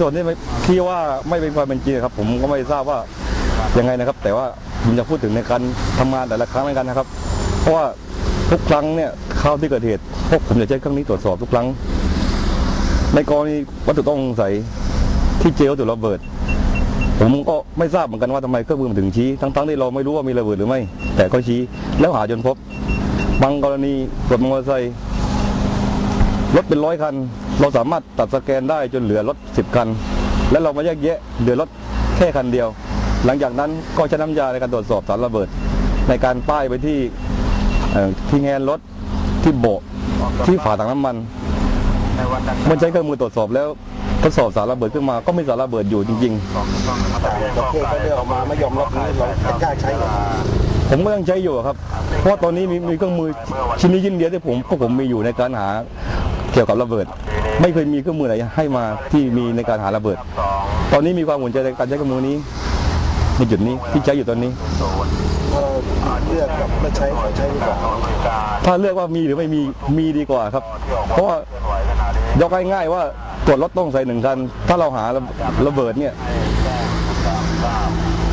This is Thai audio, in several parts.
ส่วนที่ไม่ที่ว่าไม่เป็นความเป็นจริงครับ ผมก็ไม่ทราบว่ายังไงนะครับ แต่ว่าผมจะพูดถึงในการทำงานแต่ละครั้งเหมือนกันนะครับ เพราะว่าทุกครั้งเนี่ยเข้าที่เกิดเหตุพวกผมจะใช้เครื่องนี้ตรวจสอบทุกครั้ง ในกรณีวัตถุต้องสงสัยที่เจอวัตถุระเบิด ผมก็ไม่ทราบเหมือนกันว่าทำไมเครื่องมือมันถึงชี้ ทั้งๆที่เราไม่รู้ว่ามีระเบิดหรือไม่ แต่ก็ชี้แล้วหาจนพบ บางกรณีรถมอเตอร์ไซค์ รถเป็นร้อยคัน เราสามารถตัดสแกนได้จนเหลือรถสิบคัน แล้วเรามาแยกแยะเหลือรถแค่คันเดียว หลังจากนั้นก็ใช้น้ำยาในการตรวจสอบสารระเบิด ในการป้ายไปที่เอ่อที่แงนรถที่โบะที่ฝาถังน้ำมันในวันดังมันใช้เครื่องมือตรวจสอบแล้วทดสอบสารระเบิดขึ้นมาก็มีสารระเบิดอยู่จริงแต่ประเทศก็เลือกออกมาไม่ยอมรับนี้เราจะกล้าใช้เหรอๆผมก็ยังใช้อยู่อะครับ เพราะว่าตอนนี้มีมีเครื่องมือชิ้นนี้ชิ้นเดียวที่ผมพวกผมมีอยู่ในการหา เกี่ยวกับระเบิด ไม่เคยมีเครื่องมือไหนให้มาที่มีในการหาระเบิด ตอนนี้มีความสนใจในการใช้เครื่องมือนี้ในจุดนี้ที่ใช้อยู่ตอนนี้เออเลือกกับไม่ใช้ขอใช้ดีกว่าถ้าเลือกว่ามีหรือไม่มีมีดีกว่าครับ เพราะว่ายกง่ายๆว่าตรวจรถต้องใส่หนึ่งคัน ถ้าเราหาระระเบิดเนี่ย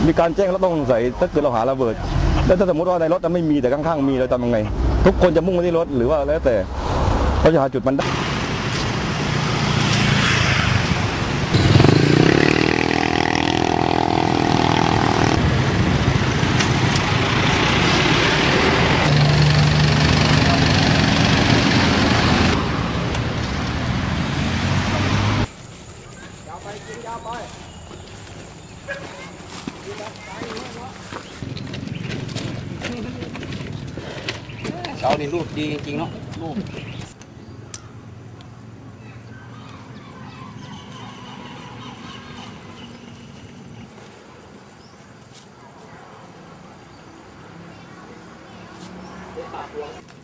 มีการแจ้งรถต้องใส่ถ้าเกิดเราหาระเบิด แล้วถ้าสมมติว่าในรถมันไม่มีแต่ข้างๆมีเราทำยังไง ทุกคนจะมุ่งไปที่รถหรือว่าแล้วแต่ เราจะหาจุดมันได้เช้านี่รูปดีจริงๆเนาะรูป เ